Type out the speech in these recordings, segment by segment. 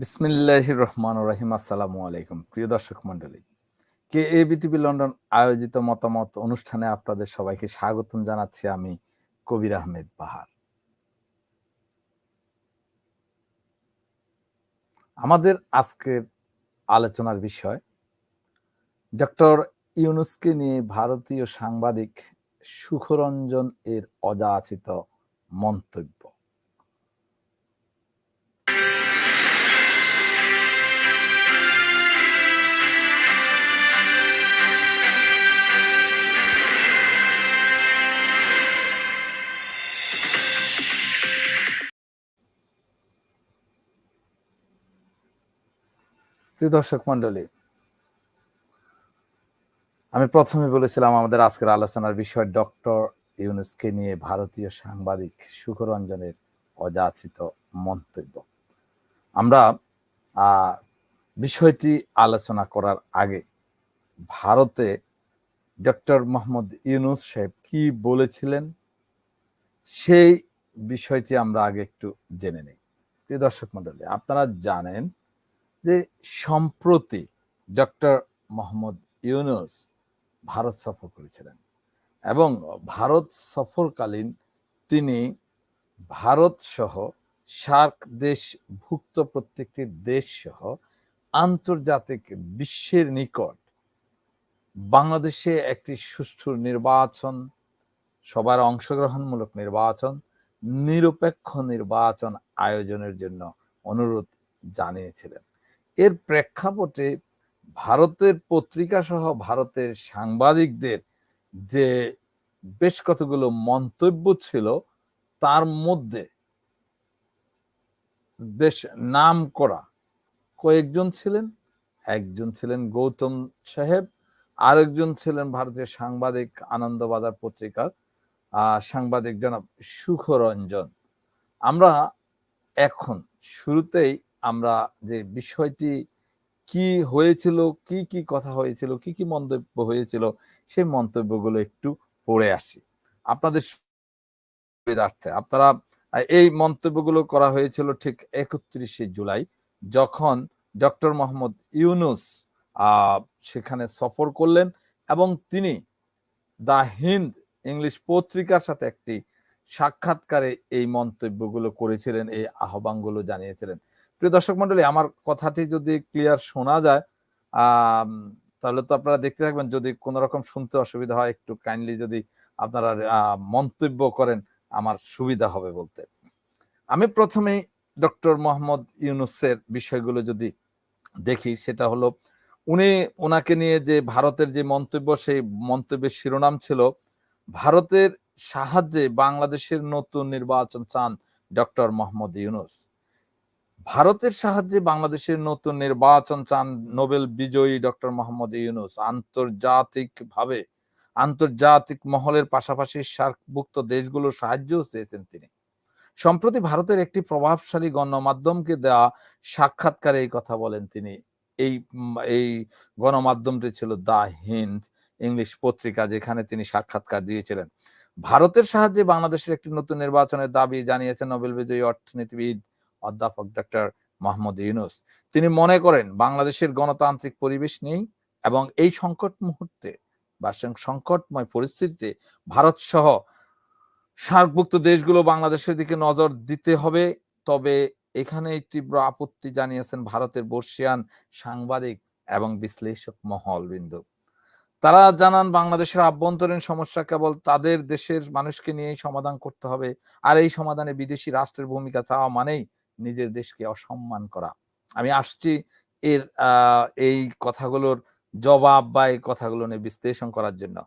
বিসমিল্লাহ রহমান রহিম, আসসালামু আলাইকুম। প্রিয় দর্শক মন্ডলী কে এ বিটিভি লন্ডন আয়োজিত মতামত অনুষ্ঠানে আপনাদের সবাইকে স্বাগতম জানাচ্ছি আমি কবির আহমেদ বাহার আমাদের আজকের আলোচনার বিষয়, ডক্টর ইউনুসকে নিয়ে ভারতীয় সাংবাদিক সুখরঞ্জন এর অযাচিত মন্তব্য। প্রিয় দর্শক মন্ডলী আমি প্রথমে বলেছিলাম আমাদের আজকের আলোচনার বিষয় ডক্টর ইউনুসকে নিয়ে ভারতীয় সাংবাদিক সুখরঞ্জনের অযাচিত মন্তব্য। আমরা বিষয়টি আলোচনা করার আগে ভারতে ডক্টর মোহাম্মদ ইউনুস সাহেব কি বলেছিলেন, সেই বিষয়টি আমরা আগে একটু জেনে নিই। প্রিয় দর্শক মন্ডলী আপনারা জানেন যে সম্প্রতি ডক্টর মোহাম্মদ ইউনুস ভারত সফর করেছিলেন এবং ভারত সফরকালীন তিনি ভারত সহ সার্ক দেশ ভুক্ত প্রত্যেকটি দেশ সহ আন্তর্জাতিক বিশ্বের নিকট বাংলাদেশে একটি সুষ্ঠু নির্বাচন, সবার অংশগ্রহণমূলক নির্বাচন, নিরপেক্ষ নির্বাচন আয়োজনের জন্য অনুরোধ জানিয়েছিলেন। এর প্রেক্ষাপটে ভারতের পত্রিকা সহ ভারতের সাংবাদিকদের যে বেশ কতগুলো মন্তব্য ছিল, তার মধ্যে বেশ নাম করা। কয়েকজন ছিলেন, একজন ছিলেন গৌতম সাহেব, আরেকজন ছিলেন ভারতীয় সাংবাদিক আনন্দবাজার পত্রিকার সাংবাদিক জনাব সুখরঞ্জন। আমরা এখন শুরুতেই আমরা যে বিষয়টি কি হয়েছিল, কি কি কথা হয়েছিল, কি কি মন্তব্য হয়েছিল, সেই মন্তব্যগুলো একটু পড়ে আসি। আপনাদের সুবিধার্থে, আপনারা, এই মন্তব্যগুলো করা হয়েছিল ঠিক একত্রিশে জুলাই, যখন ডক্টর মোহাম্মদ ইউনুস সেখানে সফর করলেন এবং তিনি দা হিন্দ ইংলিশ পত্রিকার সাথে একটি সাক্ষাৎকারে এই মন্তব্যগুলো করেছিলেন, এই আহ্বানগুলো জানিয়েছিলেন। প্রিয় দর্শক মন্ডলী, আমার কথাটি যদি ক্লিয়ার শোনা যায় তাহলে তো আপনারা দেখতে থাকবেন, যদি কোন রকম শুনতে অসুবিধা হয়, একটু কাইন্ডলি যদি আপনারা মন্তব্য করেন, আমার সুবিধা হবে বলতে। আমি প্রথমে ডক্টর মোহাম্মদ ইউনুসের বিষয়গুলো যদি দেখি, সেটা হলো, উনি ওনাকে নিয়ে যে ভারতের যে মন্তব্য, সেই মন্তব্যের শিরোনাম ছিল, ভারতের সাহায্যে বাংলাদেশের নতুন নির্বাচন চান ডক্টর মোহাম্মদ ইউনুস। ভারতের সাহায্যে বাংলাদেশের নতুন নির্বাচন চান নোবেল বিজয়ী ডক্টর মোহাম্মদ ইউনুস। আন্তর্জাতিক ভাবে আন্তর্জাতিক মহলের পাশাপাশি সার্কভুক্ত দেশগুলোর সাহায্যও চেয়েছেন তিনি। সম্প্রতি ভারতের একটি প্রভাবশালী গণমাধ্যমকে দেওয়া সাক্ষাৎকারে এই কথা বলেন তিনি। এই এই গণমাধ্যমটি ছিল দা হিন্দ ইংলিশ পত্রিকা, যেখানে তিনি সাক্ষাৎকার দিয়েছিলেন। ভারতের সাহায্যে বাংলাদেশের একটি নতুন নির্বাচনের দাবি জানিয়েছেন নোবেল বিজয়ী অর্থনীতিবিদ অধ্যাপক ডক্টর মোহাম্মদ ইউনুস। তিনি মনে করেন, বাংলাদেশের গণতান্ত্রিক পরিবেশ নেই এবং এই সংকট মুহূর্তে বা সংকটময় পরিস্থিতিতে ভারত সহ সার্কভুক্ত দেশগুলো বাংলাদেশের দিকে নজর দিতে হবে। তবে এখানে তীব্র আপত্তি জানিয়েছেন ভারতের বর্ষিয়ান সাংবাদিক এবং বিশ্লেষক মহল বিন্দু। তারা জানান, বাংলাদেশের আভ্যন্তরীণ সমস্যা কেবল তাদের দেশের মানুষকে নিয়েই সমাধান করতে হবে। আর এই সমাধানে বিদেশি রাষ্ট্রের ভূমিকা চাওয়া মানেই নিজের দেশকে অসম্মান করা। আমি আসছি এর এই কথাগুলোর জবাব বা এই কথাগুলো নিয়ে বিশ্লেষণ করার জন্য।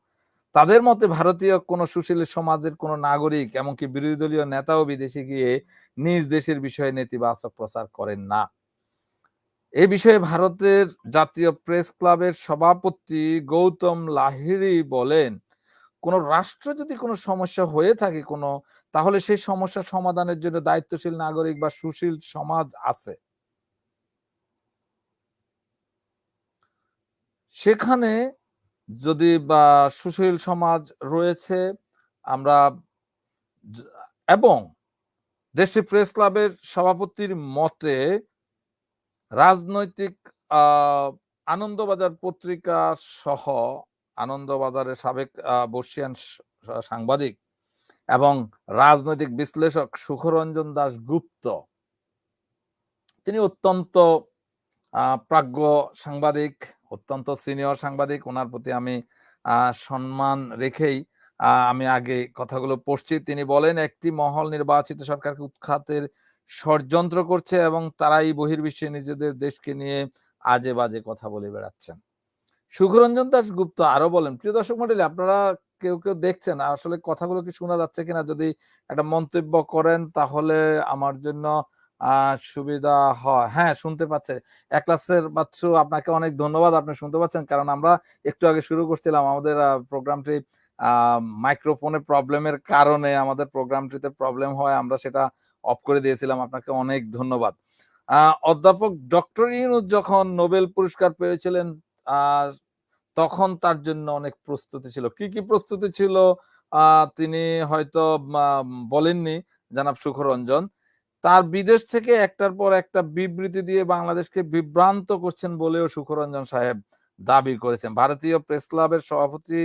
তাদের মতে ভারতীয় কোন সুশীল সমাজের কোন নাগরিক, এমনকি বিরোধী দলীয় নেতাও বিদেশে গিয়ে নিজ দেশের বিষয়ে নেতিবাচক প্রচার করেন না। এ বিষয়ে ভারতের জাতীয় প্রেস ক্লাবের সভাপতি গৌতম লাহিরি বলেন, কোন রাষ্ট্র যদি কোনো সমস্যা হয়ে থাকে, কোনো তাহলে সেই সমস্যা সমাধানের জন্য দায়িত্বশীল নাগরিক বা সুশীল সমাজ আছে। সেখানে যদি বা সুশীল সমাজ রয়েছে, আমরা এবং দেশটির প্রেস ক্লাবের সভাপতির মতে রাজনৈতিক আনন্দবাজার পত্রিকা সহ, আনন্দবাজারের সাবেক বর্ষিয়ান সাংবাদিক এবং রাজনৈতিক বিশ্লেষক সুখরঞ্জন দাস গুপ্ত তিনি অত্যন্ত প্রাজ্ঞ সাংবাদিক, অত্যন্ত সিনিয়র সাংবাদিক। ওনার প্রতি আমি সম্মান রেখেই আমি আগে কথাগুলো পড়ছি। তিনি বলেন, একটি মহল নির্বাচিত সরকারকে উৎখাতের ষড়যন্ত্র করছে এবং তারাই বহির্বিশ্বে নিজেদের দেশকে নিয়ে আজে বাজে কথা বলে বেড়াচ্ছেন। সুখরঞ্জন দাস গুপ্ত আরও বলেন, প্রিয় দর্শক মন্ডলী আপনারা কেউ কেউ দেখছেন, আসলে কথাগুলো কি শোনা যাচ্ছে কিনা যদি একটা মন্তব্য করেন তাহলে আমার জন্য সুবিধা হয়। হ্যাঁ শুনতে পাচ্ছে। এক ক্লাসের বাচ্চু, আপনাকে অনেক ধন্যবাদ, আপনি শুনতে পাচ্ছেন। কারণ আমরা একটু আগে শুরু করছিলাম আমাদের প্রোগ্রামটি মাইক্রোফোনের প্রবলেমের কারণে আমাদের প্রোগ্রামটিতে প্রবলেম হয়, আমরা সেটা অফ করে দিয়েছিলাম। আপনাকে অনেক ধন্যবাদ। অধ্যাপক ডক্টর ইউনুস যখন নোবেল পুরস্কার পেয়েছিলেন তখন তার জন্য অনেক প্রস্তুতি ছিল। কি কি প্রস্তুতি ছিল? তিনি হয়তো বলেননি, জানাব সুখরঞ্জন। তার বিদেশ থেকে একটার পর একটা বিবৃতি দিয়ে বাংলাদেশকে বিভ্রান্ত করছেন বলেও সুখরঞ্জন সাহেব দাবি করেছেন। ভারতীয় প্রেস ক্লাবের সভাপতি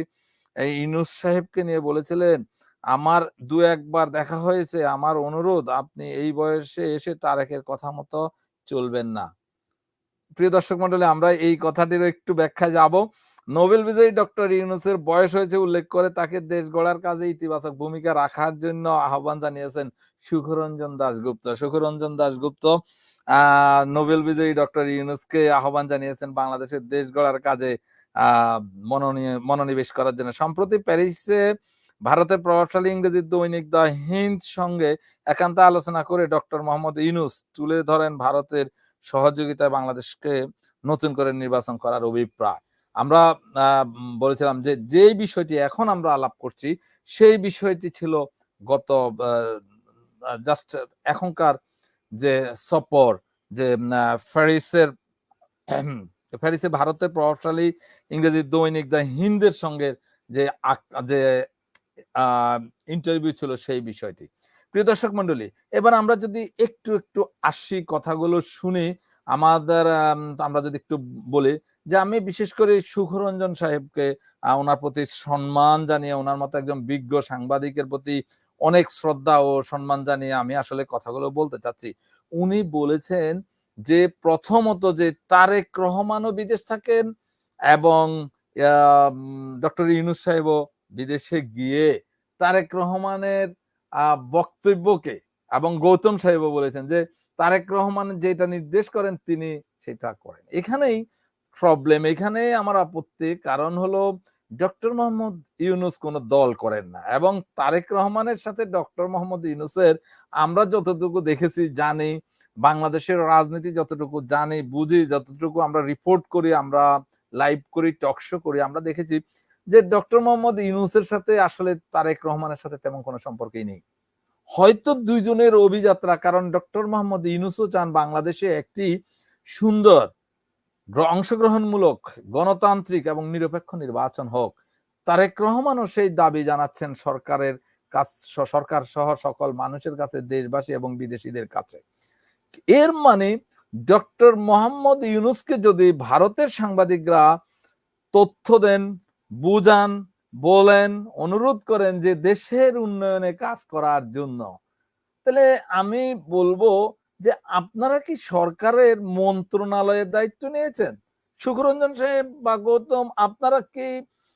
এই ইনুস সাহেবকে নিয়ে বলেছিলেন, আমার দু একবার দেখা হয়েছে, আমার অনুরোধ, আপনি এই বয়সে এসে তারেকের কথা মতো চলবেন না। প্রিয় দর্শক মন্ডলী আমরা এই কথাটির একটু ব্যাখ্যা যাব। নোবেল বিজয়ী ডক্টর ইউনুসের বয়স হয়েছে উল্লেখ করে তাকে দেশ গড়ার কাজে ইতিবাচক ভূমিকা রাখার জন্য আহ্বান জানিয়েছেন সুখরঞ্জন দাশগুপ্ত। সুখরঞ্জন দাশগুপ্ত নোবেল বিজয়ী ডক্টর ইউনুসকে আহ্বান জানিয়েছেন বাংলাদেশের দেশ গড়ার কাজে মনোনিবেশ করার জন্য। সম্প্রতি প্যারিসে ভারতের প্রভাবশালী ইংরেজি দৈনিক দ্য হিন্দ সঙ্গে একান্ত আলোচনা করে ডক্টর মোহাম্মদ ইউনুস তুলে ধরেন ভারতের সহযোগিতায় বাংলাদেশকে নতুন করে নির্বাচন করার অভিপ্রায়। আমরা বলেছিলাম যে যেই বিষয়টি এখন আমরা আলাপ করছি, সেই বিষয়টি ছিল গত জাস্ট এখনকার যে সফর, যে প্যারিসের প্যারিসে ভারতের প্রভাবশালী ইংরেজি দৈনিক দ্য হিন্দের সঙ্গে যে যে ইন্টারভিউ ছিল সেই বিষয়টি। প্রিয় দর্শক মন্ডলী এবার আমরা যদি একটু একটু আসি কথাগুলো শুনি, আমাদের আমরা যদি একটু বলি যে আমি বিশেষ করে সুখরঞ্জন সাহেবকে ওনার প্রতি সম্মান জানিয়ে, ওনার মতো একজন বিজ্ঞ সাংবাদিকের প্রতি অনেক শ্রদ্ধা ও সম্মান জানিয়ে আমি আসলে কথাগুলো বলতে চাচ্ছি। উনি বলেছেন যে প্রথমত যে তারেক রহমানও বিদেশ থাকেন এবং ডক্টর ইউনুস সাহেবও বিদেশে গিয়ে তারেক রহমানের বক্তব্যকে এবং গৌতম সাহেবও বলেছেন যে তারেক রহমান যেটা নির্দেশ করেন তিনি সেটা করেন। এখানেই প্রবলেম এখানে আমার আপত্তি। কারণ হলো ডক্টর মোহাম্মদ ইউনুস কোনো দল করেন না এবং তারেক রহমানের সাথে ডক্টর মোহাম্মদ ইউনুসের আমরা যতটুকু দেখেছি, জানি, বাংলাদেশের রাজনীতি যতটুকু জানি, বুঝি, যতটুকু আমরা রিপোর্ট করি, আমরা লাইভ করি টকশো করি, আমরা দেখেছি যে ডক্টর মোহাম্মদ ইউনুসের সাথে আসলে তারেক রহমানের সাথে তেমন কোনো সম্পর্কই নেই। হয়তো দুইজনের অভিযাত্রা, কারণ ডক্টর মোহাম্মদ ইউনুসও চান বাংলাদেশে একটি সুন্দর অংশগ্রহণমূলক, গণতান্ত্রিক এবং নিরপেক্ষ নির্বাচন হোক। তারেক রহমানও সেই দাবি জানাচ্ছেন সরকারের কাছ সরকার সহ সকল মানুষের কাছে, দেশবাসী এবং বিদেশিদের কাছে। এর মানে ডক্টর মোহাম্মদ ইউনুসকে যদি ভারতের সাংবাদিকরা তথ্য দেন, বুঝান, বলেন, অনুরোধ করেন যে দেশের উন্নয়নে কাজ করার জন্য, তাহলে আমি বলব যে আপনারা কি সরকারের মন্ত্রণালয়ের দায়িত্ব নিয়েছেন? সুখরঞ্জন সাহেব বা গৌতম, আপনারা কি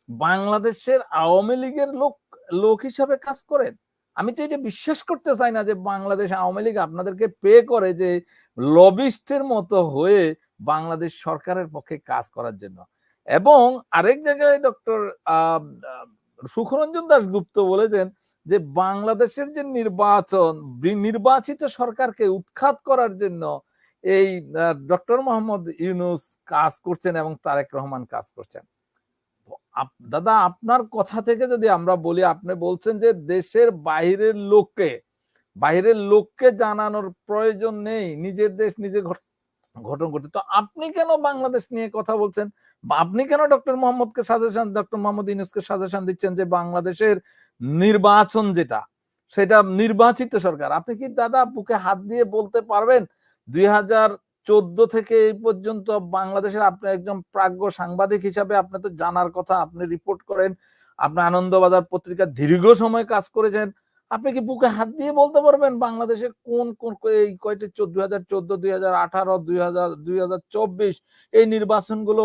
বাংলাদেশের আওয়ামী লীগের লোক লোক হিসাবে কাজ করেন? আমি তো এটা বিশ্বাস করতে চাই না যে বাংলাদেশ আওয়ামী লীগ আপনাদেরকে পে করে যে লবিস্টের মতো হয়ে বাংলাদেশ সরকারের পক্ষে কাজ করার জন্য। এবং আরেক জায়গায় ডক্টর সুখরঞ্জন দাস গুপ্ত বলেছেন যে বাংলাদেশের যে নির্বাচন নির্বাচিত সরকারকে উৎখাত করার জন্য এই ডক্টর মোহাম্মদ ইউনুস কাজ করছেন এবং তারেক রহমান কাজ করছেন। দাদা, আপনার কথা থেকে যদি আমরা বলি, আপনি বলছেন যে দেশের বাইরের লোককে বাইরের লোককে জানানোর প্রয়োজন নেই। নিজের দেশ নিজে গঠন করতে তো আপনি কেন বাংলাদেশ নিয়ে কথা বলছেন? আপনি কেন ডক্টর মোহাম্মদকে সাজেশন ডক্টর মোহাম্মদ ইউনুসকে সাজেশন দিচ্ছেন যে বাংলাদেশের নির্বাচন যেটা, সেটা নির্বাচিত সরকার? আপনি কি দাদা বুকে হাত দিয়ে বলতে পারবেন? দুই হাজার চোদ্দ থেকে এই পর্যন্ত বাংলাদেশের আপনি একজন প্রাজ্ঞ সাংবাদিক হিসাবে আপনি তো জানার কথা, আপনি রিপোর্ট করেন। আপনি আনন্দবাজার পত্রিকা দীর্ঘ সময় কাজ করেছেন। আপনি কি বুকে হাত দিয়ে বলতে পারবেন বাংলাদেশে কোন কোন এই কয়টি? চোদ্দ হাজার চোদ্দ দুই হাজার আঠারো দুই হাজার দুই হাজার চব্বিশ, এই নির্বাচনগুলো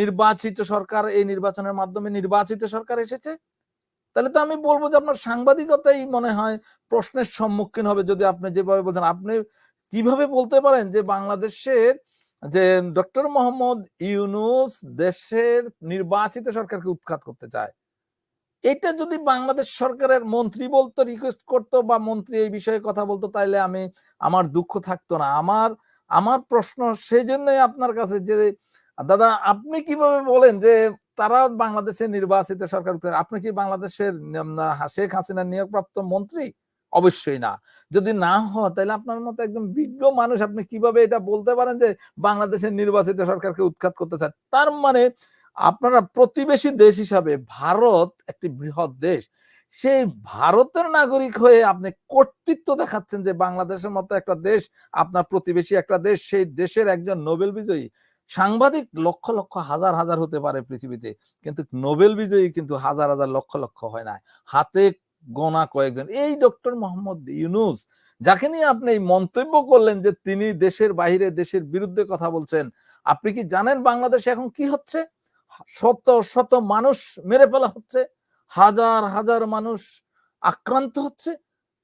নির্বাচিত সরকার, এই নির্বাচনের মাধ্যমে নির্বাচিত সরকার এসেছে? তাহলে তো আমি বলব যে আপনার সাংবাদিকতাই মনে হয় প্রশ্নের সম্মুখীন হবে যদি আপনি যেভাবে বলছেন আপনি কীভাবে বলতে পারেন যে বাংলাদেশের যে ডক্টর মোহাম্মদ ইউনুস দেশের নির্বাচিত সরকারকে উৎখাত করতে চায়? এটা যদি বাংলাদেশ সরকারের মন্ত্রী বলতো রিকোয়েস্ট করতো বা মন্ত্রী এই বিষয়ে কথা বলতো, তাইলে আমি, আমার দুঃখ থাকতো না। আমার আমার প্রশ্ন সেই জন্যই আপনার কাছে যে, দাদা, আপনি কীভাবে বলেন যে, তারা বাংলাদেশের নির্বাচিত সরকার আপনি কি বাংলাদেশের শেখ হাসিনার নিয়োগপ্রাপ্ত মন্ত্রী? অবশ্যই না। যদি না হয় তাহলে আপনার মতো একদম বিজ্ঞ মানুষ আপনি কীভাবে এটা বলতে পারেন যে, বাংলাদেশের নির্বাচিত সরকারকে উৎখাত করতে চায়? তার মানে আপনারা প্রতিবেশী দেশ হিসাবে ভারত একটি বৃহৎ দেশ। সেই ভারতের নাগরিক হয়ে আপনি কর্তৃত্ব দেখাচ্ছেন যে বাংলাদেশের মতো একটা দেশ, আপনার প্রতিবেশী একটা দেশ, সেই দেশের একজন নোবেল বিজয়ী। সাংবাদিক লক্ষ লক্ষ হাজার হাজার হতে পারে পৃথিবীতে, কিন্তু নোবেল বিজয়ী কিন্তু হাজার হাজার লক্ষ লক্ষ হয় না। হাতে গোনা কয়েকজন। এই ডক্টর মোহাম্মদ ইউনুস, যাকে নিয়ে আপনি এই মন্তব্য করলেন যে তিনি দেশের বাহিরে দেশের বিরুদ্ধে কথা বলছেন, আপনি কি জানেন বাংলাদেশে এখন কি হচ্ছে? শত শত মানুষ মেরে ফেলা হচ্ছে, হাজার হাজার মানুষ আক্রান্ত হচ্ছে।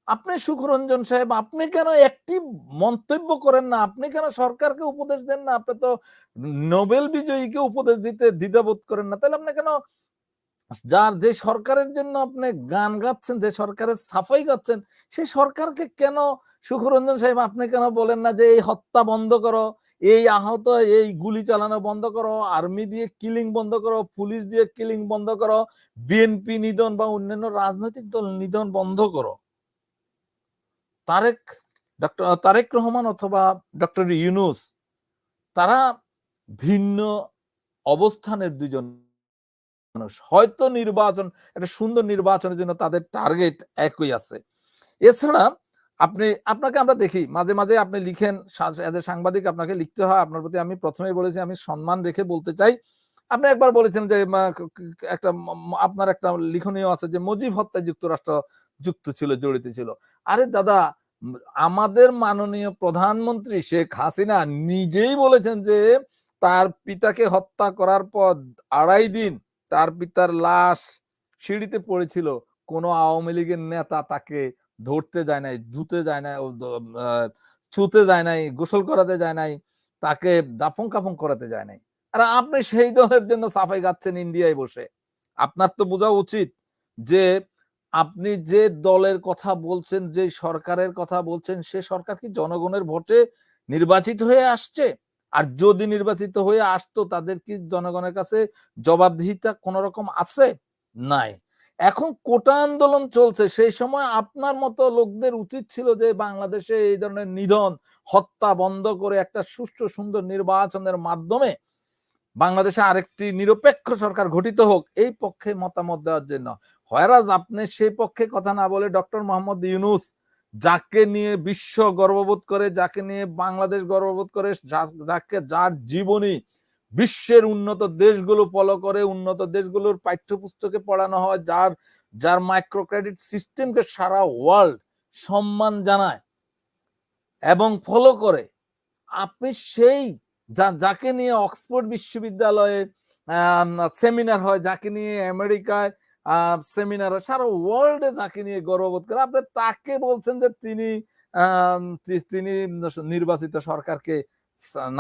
আপনি সুখরঞ্জন সাহেব, আপনি কেন একটি মন্তব্য করেন না? আপনি কেন সরকারকে উপদেশ দেন না? আপনি তো নোবেল বিজয়ীকে উপদেশ দিতে দ্বিধাবোধ করেন না। তাহলে আপনি কেন যার যে সরকারের জন্য আপনি গান গাচ্ছেন, যে সরকারের সাফাই গাচ্ছেন সেই সরকারকে কেন সুখরঞ্জন সাহেব, আপনি কেন বলেন না যে এই হত্যা বন্ধ করো? এই আহত, এই গুলি চালানো বন্ধ করো আর্মি দিয়ে কিলিং বন্ধ করো পুলিশ দিয়ে কিলিং বন্ধ করো বিএনপি নিধন বা অন্যান্য রাজনৈতিক দল নিধন বন্ধ করো। তারেক ডক্টর তারেক রহমান অথবা ডক্টর ইউনুস, তারা ভিন্ন অবস্থানের দুজন মানুষ। হয়তো নির্বাচন, একটা সুন্দর নির্বাচনের জন্য তাদের টার্গেট একই আছে। এছাড়া আপনি, আপনাকে আমরা দেখি। মাঝে মাঝে আপনি লিখেন সাংবাদিক আপনাকে লিখতে হয়। আপনার প্রতি আমি প্রথমেই বলেছি, আমি সম্মান রেখে বলতে চাই। আপনি একবার বলেছেন যে একটা আপনার একটা লিখনীয় আছে যে, মুজিব হত্যায় যুক্তরাষ্ট্র যুক্ত ছিল, জড়িত ছিল। আরে দাদা আমাদের মাননীয় প্রধানমন্ত্রী শেখ হাসিনা নিজেই বলেছেন যে, তার পিতাকে হত্যা করার পর আড়াই দিন তার পিতার লাশ সিঁড়িতে পড়েছিল। কোনো আওয়ামী লীগের নেতা তাকে ধরতে যায় নাই, ধুতে যায় নাই ছুতে যায় নাই, গোসল করাতে যায় নাই, তাকে দাফন কাফন করাতে যায় নাই। আর আপনি সেই দলের জন্য সাফাই গাচ্ছেন ইন্ডিয়ায় বসে। আপনার তো বোঝা উচিত যে আপনি যে দলের কথা বলছেন, যে সরকারের কথা বলছেন, সে সরকার কি জনগণের ভোটে নির্বাচিত হয়ে আসছে? আর যদি নির্বাচিত হয়ে আসতো, তাদের কি জনগণের কাছে জবাবদিহিতা কোন রকম আছে? নাই। এখন কোটা আন্দোলন চলছে, সেই সময় আপনার মতো লোকদের উচিত ছিল যে বাংলাদেশে এই ধরনের নিধন, হত্যা বন্ধ করে একটা সুষ্ঠু সুন্দর নির্বাচনের মাধ্যমে বাংলাদেশে আরেকটি নিরপেক্ষ সরকার গঠিত হোক, এই পক্ষে মতামত দেওয়ার জন্য। হয়রাজ, আপনি সেই পক্ষে কথা না বলে ডক্টর মোহাম্মদ ইউনুস যাকে নিয়ে বিশ্ব গর্ববোধ করে, যাকে নিয়ে বাংলাদেশ গর্ববোধ করে যাকে যার জীবনী বিশ্বের উন্নত দেশগুলো ফলো করে, উন্নত দেশগুলোর পাঠ্যপুস্তকে পড়ানো হয়, যার যার মাইক্রো ক্রেডিট সিস্টেমকে সারা ওয়ার্ল্ড সম্মান জানায় এবং ফলো করে। আপনি সেই, যা, যাকে নিয়ে অক্সফোর্ড বিশ্ববিদ্যালয়ে সেমিনার হয়, যাকে নিয়ে আমেরিকায় সেমিনার হয়, সারা ওয়ার্ল্ডে যাকে নিয়ে গর্ববোধ করে, আপনি তাকে বলছেন যে তিনি তিনি নির্বাচিত সরকারকে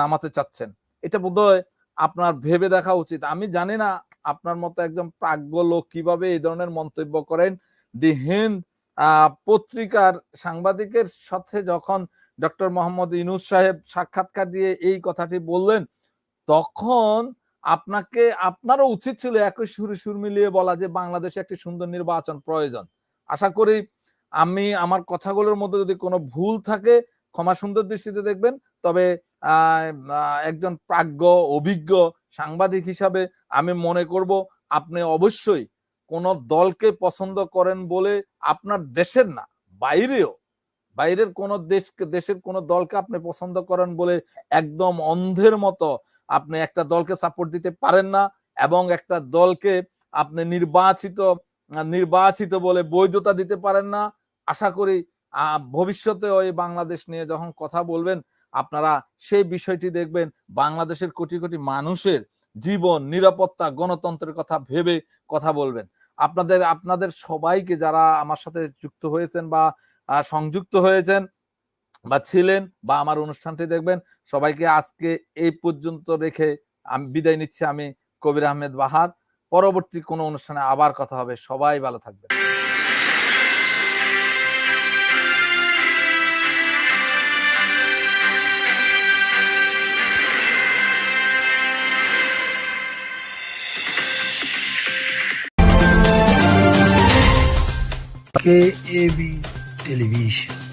নামাতে চাচ্ছেন। এটা বোধহয় আপনার ভেবে দেখা উচিত। আমি জানি না আপনার মতো একজন প্রাজ্ঞ লোক কীভাবে এই ধরনের মন্তব্য করেন। দি হিন্দ পত্রিকার সাংবাদিকের সাথে যখন ডক্টর মোহাম্মদ ইনুস সাহেব সাক্ষাৎকার দিয়ে এই কথাটি বললেন, তখন আপনাকে, আপনারও উচিত ছিল একই সুরে সুর মিলিয়ে বলা যে বাংলাদেশে একটি সুন্দর নির্বাচন প্রয়োজন। আশা করি আমি আমার কথাগুলোর মধ্যে যদি কোনো ভুল থাকে, ক্ষমা সুন্দর দৃষ্টিতে দেখবেন। তবে একজন প্রাজ্ঞ, অভিজ্ঞ সাংবাদিক হিসাবে আমি মনে করব আপনি অবশ্যই কোন দলকে পছন্দ করেন বলে আপনার দেশের না, বাইরেও। বাইরের কোন দেশ দেশের কোন দলকে আপনি পছন্দ করেন বলে একদম অন্ধের মতো আপনি একটা দলকে সাপোর্ট দিতে পারেন না এবং একটা দলকে আপনি নির্বাচিত নির্বাচিত বলে বৈধতা দিতে পারেন না। আশা করি ভবিষ্যতে ওই বাংলাদেশ নিয়ে যখন কথা বলবেন আপনারা সেই বিষয়টি দেখবেন, বাংলাদেশের কোটি কোটি মানুষের জীবন, নিরাপত্তা, গণতন্ত্রের কথা ভেবে কথা বলবেন। আপনাদের আপনাদের সবাইকে যারা আমার সাথে যুক্ত হয়েছেন বা সংযুক্ত হয়েছেন বা ছিলেন বা আমার অনুষ্ঠানটি দেখবেন, সবাইকে আজকে এই পর্যন্ত রেখে আমি বিদায় নিচ্ছি আমি কবির আহমেদ বাহার। পরবর্তী কোনো অনুষ্ঠানে আবার কথা হবে। সবাই ভালো থাকবেন। KAB Television.